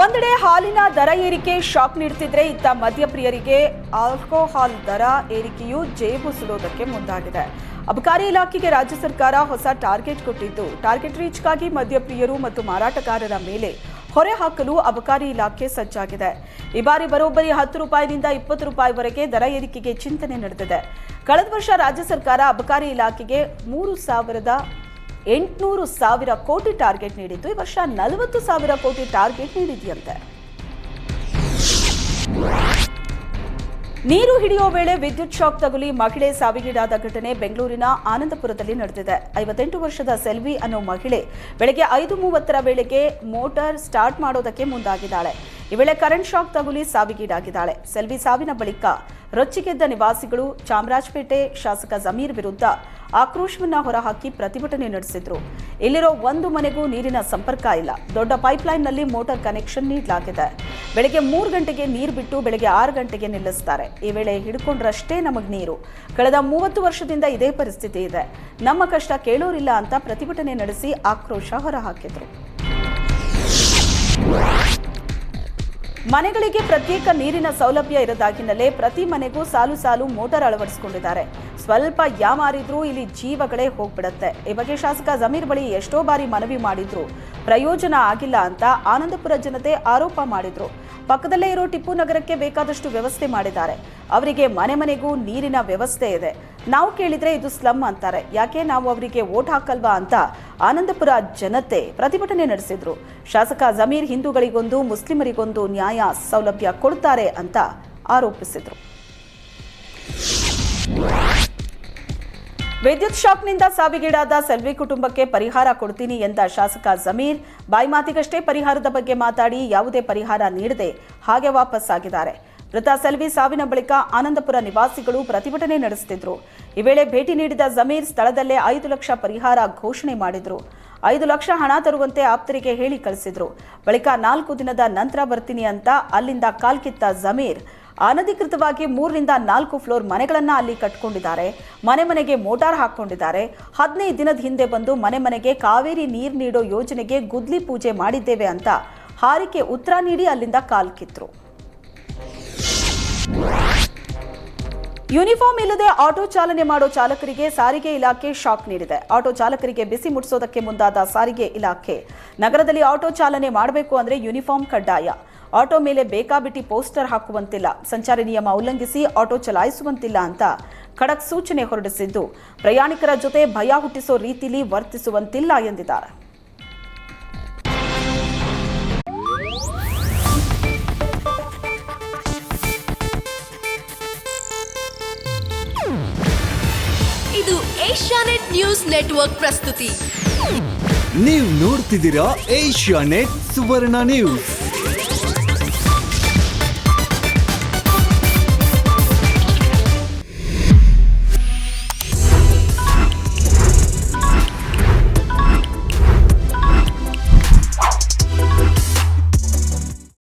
ಒಂದೆಡೆ ಹಾಲಿನ ದರ ಏರಿಕೆ, ಶಾಕ್ ನೀಡುತ್ತಿದ್ರೆ ಇತ್ತ ಮದ್ಯಪ್ರಿಯರಿಗೆ ಆಲ್ಕೋಹಾಲ್ ದರ ಏರಿಕೆಯು ಜೇಬು ಸುಡೋದಕ್ಕೆ ಮುಂದಾಗಿದೆ. ಅಬಕಾರಿ ಇಲಾಖೆಗೆ ರಾಜ್ಯ ಸರ್ಕಾರ ಹೊಸ ಟಾರ್ಗೆಟ್ ಕೊಟ್ಟಿದ್ದು. ಟಾರ್ಗೆಟ್ ರೀಚ್ಗಾಗಿ ಮದ್ಯಪ್ರಿಯರು ಮತ್ತು ಮಾರಾಟಗಾರರ ಮೇಲೆ ಹೊರೆ ಹಾಕಲು ಅಬಕಾರಿ ಇಲಾಖೆ ಸಜ್ಜಾಗಿದೆ. ಈ ಬಾರಿ ಬರೋಬ್ಬರಿ ಹತ್ತು ರೂಪಾಯಿನಿಂದ ಇಪ್ಪತ್ತು ರೂಪಾಯಿವರೆಗೆ ದರ ಏರಿಕೆಗೆ ಚಿಂತನೆ ನಡೆದಿದೆ. ಕಳೆದ ವರ್ಷ ರಾಜ್ಯ ಸರ್ಕಾರ ಅಬಕಾರಿ ಇಲಾಖೆಗೆ ಮೂರು ಸಾವಿರದ ಎಂಟುನೂರು ಸಾವಿರ ಕೋಟಿ ಟಾರ್ಗೆಟ್ ನೀಡಿದ್ದು, ಈ ವರ್ಷ ನಲವತ್ತು ಸಾವಿರ ಕೋಟಿ ಟಾರ್ಗೆಟ್ ನೀಡಿದೆಯಂತೆ. ನೀರು ಹಿಡಿಯೋ ವೇಳೆ ವಿದ್ಯುತ್ ಶಾಕ್ ತಗುಲಿ ಮಹಿಳೆ ಸಾವಿಗೀಡಾದ ಘಟನೆ ಬೆಂಗಳೂರಿನ ಆನಂದಪುರದಲ್ಲಿ ನಡೆದಿದೆ. ಐವತ್ತೆಂಟು ವರ್ಷದ ಸೆಲ್ವಿ ಅನ್ನೋ ಮಹಿಳೆ ಬೆಳಗ್ಗೆ ಐದು ಮೂವತ್ತರ ವೇಳೆಗೆ ಮೋಟಾರ್ ಸ್ಟಾರ್ಟ್ ಮಾಡೋದಕ್ಕೆ ಮುಂದಾಗಿದ್ದಾಳೆ. ಈ ವೇಳೆ ಕರೆಂಟ್ ಶಾಕ್ ತಗುಲಿ ಸಾವಿಗೀಡಾಗಿದ್ದಾಳೆ. ಸೆಲ್ವಿ ಸಾವಿನ ಬಳಿಕ ರೊಚ್ಚಿಗೆದ್ದ ನಿವಾಸಿಗಳು ಚಾಮರಾಜಪೇಟೆ ಶಾಸಕ ಜಮೀರ್ ವಿರುದ್ಧ ಆಕ್ರೋಶವನ್ನ ಹೊರಹಾಕಿ ಪ್ರತಿಭಟನೆ ನಡೆಸಿದ್ರು. ಇಲ್ಲಿರೋ ಒಂದು ಮನೆಗೂ ನೀರಿನ ಸಂಪರ್ಕ ಇಲ್ಲ. ದೊಡ್ಡ ಪೈಪ್ಲೈನ್ನಲ್ಲಿ ಮೋಟಾರ್ ಕನೆಕ್ಷನ್ ನೀಡಲಾಗಿದೆ. ಬೆಳಗ್ಗೆ ಮೂರು ಗಂಟೆಗೆ ನೀರು ಬಿಟ್ಟು ಬೆಳಗ್ಗೆ ಆರು ಗಂಟೆಗೆ ನಿಲ್ಲಿಸ್ತಾರೆ. ಈ ವೇಳೆ ಹಿಡ್ಕೊಂಡ್ರಷ್ಟೇ ನಮಗೆ ನೀರು. ಕಳೆದ ಮೂವತ್ತು ವರ್ಷದಿಂದ ಇದೇ ಪರಿಸ್ಥಿತಿ ಇದೆ. ನಮ್ಮ ಕಷ್ಟ ಕೇಳೋರಿಲ್ಲ ಅಂತ ಪ್ರತಿಭಟನೆ ನಡೆಸಿ ಆಕ್ರೋಶ ಹೊರಹಾಕಿದ್ರು. ಮನೆಗಳಿಗೆ ಪ್ರತ್ಯೇಕ ನೀರಿನ ಸೌಲಭ್ಯ ಇರದಾಗಿನಲ್ಲೇ ಪ್ರತಿ ಮನೆಗೂ ಸಾಲು ಸಾಲು ಮೋಟಾರ್ ಅಳವಡಿಸಿಕೊಂಡಿದ್ದಾರೆ. ಸ್ವಲ್ಪ ಯಾಮಾರಿದ್ರೂ ಇಲ್ಲಿ ಜೀವಗಳೇ ಹೋಗ್ಬಿಡತ್ತೆ. ಈ ಬಗ್ಗೆ ಶಾಸಕ ಜಮೀರ್ ಬಳಿ ಎಷ್ಟೋ ಬಾರಿ ಮನವಿ ಮಾಡಿದ್ರು. ಪ್ರಯೋಜನ ಆಗಿಲ್ಲ ಅಂತ ಆನಂದಪುರ ಜನತೆ ಆರೋಪ ಮಾಡಿದ್ರು. ಪಕ್ಕದಲ್ಲೇ ಇರೋ ಟಿಪ್ಪು ನಗರಕ್ಕೆ ಬೇಕಾದಷ್ಟು ವ್ಯವಸ್ಥೆ ಮಾಡಿದ್ದಾರೆ. ಅವರಿಗೆ ಮನೆ ಮನೆಗೂ ನೀರಿನ ವ್ಯವಸ್ಥೆ ಇದೆ. ನಾವು ಕೇಳಿದ್ರೆ ಇದು ಸ್ಲಮ್ ಅಂತಾರೆ. ಯಾಕೆ ನಾವು ಅವರಿಗೆ ವೋಟ್ ಹಾಕಲ್ವಾ ಅಂತ ಆನಂದಪುರ ಜನತೆ ಪ್ರತಿಭಟನೆ ನಡೆಸಿದ್ರು. ಶಾಸಕ ಜಮೀರ್ ಹಿಂದೂಗಳಿಗೊಂದು, ಮುಸ್ಲಿಮರಿಗೊಂದು ನ್ಯಾಯ ಸೌಲಭ್ಯ ಕೊಡ್ತಾರೆ ಅಂತ ಆರೋಪಿಸಿದ್ರು. ವಿದ್ಯುತ್ ಶಾಕ್ನಿಂದ ಸಾವಿಗೀಡಾದ ಸೆಲ್ವಿ ಕುಟುಂಬಕ್ಕೆ ಪರಿಹಾರ ಕೊಡ್ತೀನಿ ಎಂದ ಶಾಸಕ ಜಮೀರ್. ಬಾಯಿ ಮಾತಿಗಷ್ಟೇ ಪರಿಹಾರದ ಬಗ್ಗೆ ಮಾತಾಡಿ ಯಾವುದೇ ಪರಿಹಾರ ನೀಡದೆ ಹಾಗೆ ವಾಪಸ್ ಆಗಿದ್ದಾರೆ. ಮೃತ ಸೆಲ್ವಿ ಸಾವಿನ ಬಳಿಕ ಆನಂದಪುರ ನಿವಾಸಿಗಳು ಪ್ರತಿಭಟನೆ ನಡೆಸುತ್ತಿದ್ದರು ಈ ವೇಳೆ ಭೇಟಿ ನೀಡಿದ ಜಮೀರ್ ಸ್ಥಳದಲ್ಲೇ ಐದು ಲಕ್ಷ ಪರಿಹಾರ ಘೋಷಣೆ ಮಾಡಿದರು. ಐದು ಲಕ್ಷ ಹಣ ತರುವಂತೆ ಆಪ್ತರಿಗೆ ಹೇಳಿ ಕಳಿಸಿದ್ರು. ಬಳಿಕ ನಾಲ್ಕು ದಿನದ ನಂತರ ಬರ್ತೀನಿ ಅಂತ ಅಲ್ಲಿಂದ ಕಾಲ್ಕಿತ್ತ ಜಮೀರ್. ಅನಧಿಕೃತವಾಗಿ ಮೂರರಿಂದ ನಾಲ್ಕು ಫ್ಲೋರ್ ಮನೆಗಳನ್ನು ಅಲ್ಲಿ ಕಟ್ಕೊಂಡಿದ್ದಾರೆ. ಮನೆ ಮನೆಗೆ ಮೋಟಾರ್ ಹಾಕೊಂಡಿದ್ದಾರೆ ಹದಿನೈದು ದಿನದ ಹಿಂದೆ ಬಂದು ಮನೆ ಮನೆಗೆ ಕಾವೇರಿ ನೀರು ನೀಡೋ ಯೋಜನೆಗೆ ಗುದ್ಲಿ ಪೂಜೆ ಮಾಡಿದ್ದೇವೆ ಅಂತ ಹಾರಿಕೆ ಉತ್ತರ ನೀಡಿ ಅಲ್ಲಿಂದ ಕಾಲ್ಕಿತ್ರು ಯೂನಿಫಾರ್ಮ್ ಇಲ್ಲದೆ ಆಟೋ ಚಾಲನೆ ಮಾಡೋ ಚಾಲಕರಿಗೆ ಸಾರಿಗೆ ಇಲಾಖೆ ಶಾಕ್ ನೀಡಿದೆ. ಆಟೋ ಚಾಲಕರಿಗೆ ಬಿಸಿ ಮುಟ್ಟಿಸೋದಕ್ಕೆ ಮುಂದಾದ ಸಾರಿಗೆ ಇಲಾಖೆ. ನಗರದಲ್ಲಿ ಆಟೋ ಚಾಲನೆ ಮಾಡಬೇಕು ಅಂದರೆ ಯೂನಿಫಾರ್ಮ್ ಕಡ್ಡಾಯ. ಆಟೋ ಮೇಲೆ ಬೇಕಾಬಿಟ್ಟಿ ಪೋಸ್ಟರ್ ಹಾಕುವಂತಿಲ್ಲ. ಸಂಚಾರಿ ನಿಯಮ ಉಲ್ಲಂಘಿಸಿ ಆಟೋ ಚಲಾಯಿಸುವಂತಿಲ್ಲ ಅಂತ ಖಡಕ್ ಸೂಚನೆ ಹೊರಡಿಸಿದ್ದು. ಪ್ರಯಾಣಿಕರ ಜೊತೆ ಭಯ ಹುಟ್ಟಿಸೋ ರೀತಿಲಿ ವರ್ತಿಸುವಂತಿಲ್ಲ ಎಂದಿದ್ದಾರೆ. ಇದು ಏಷ್ಯಾನೆಟ್ ನ್ಯೂಸ್ ನೆಟ್ವರ್ಕ್ ಪ್ರಸ್ತುತಿ. ನೀವು ನೋಡ್ತಿದ್ದೀರಾ ಏಷ್ಯಾನೆಟ್ ಸುವರ್ಣ ನ್ಯೂಸ್.